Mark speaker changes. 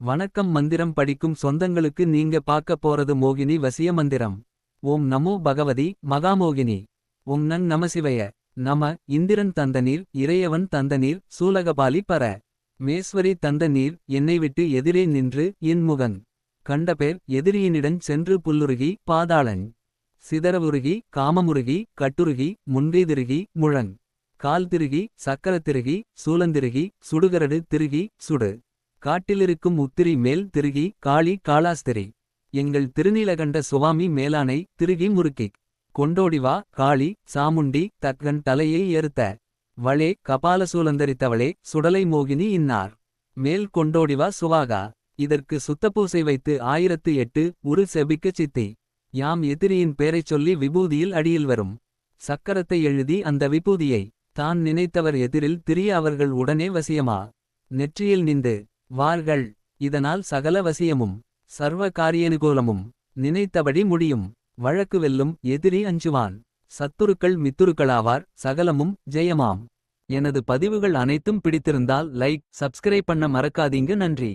Speaker 1: வணக்கம் மந்திரம் படிக்கும் சொந்தங்களுக்கு நீங்க பார்க்க போறது மோகினி வசிய மந்திரம். ஓம் நமோ பகவதி மகாமோகினி. ஓம் நன் நமசிவய. நம இந்திரன் தந்த நீர் இறையவன் தந்த நீர் சூலகபாலி பர. மேஸ்வரி தந்த நீர் என்னை விட்டு எதிரே நின்று இன்முகன் கண்டபேர் எதிரியினிடன் சென்று புல்லுருகி பாதாளன். சிதறவுருகி காமமுருகி கட்டுருகி முன்றிதிருகி முழங் கால் திருகி சக்கரத்திருகி சூலந்திருகி சுடுகரடு திருகி சுடு. காட்டிலிருக்கும் உத்திரி மேல் திருகி காளி காளாஸ்திரி எங்கள் திருநீலகண்ட சுவாமி மேலானை திருகி முறுக்கிக் கொண்டோடிவா காளி சாமுண்டி தக்கன் தலையை எருத்த வளே கபாலசூலந்தரித்தவளே சுடலை மோகினி இன்னார். மேல் கொண்டோடிவா சுவாகா. இதற்கு சுத்தப்பூசை வைத்து ஆயிரத்து எட்டு உரு செபிக்க சித்தி. யாம் எதிரியின் பேரைச் சொல்லி விபூதியில் அடியில் வரும். சக்கரத்தை எழுதி அந்த விபூதியை தான் நினைத்தவர் எதிரில் திரிய அவர்கள் உடனே வசியமா. நெற்றியில் நின்று வார்கள். இதனால் சகல வசியமும் சர்வ காரியனுகூலமும் நினைத்தபடி முடியும். வழக்கு வெல்லும் எதிரி அஞ்சுவான். சத்துருக்கள் மித்துருக்களாவார். சகலமும் ஜெயமாம். எனது பதிவுகள் அனைத்தும் பிடித்திருந்தால் லைக் சப்ஸ்கிரைப் பண்ண மறக்காதீங்க. நன்றி.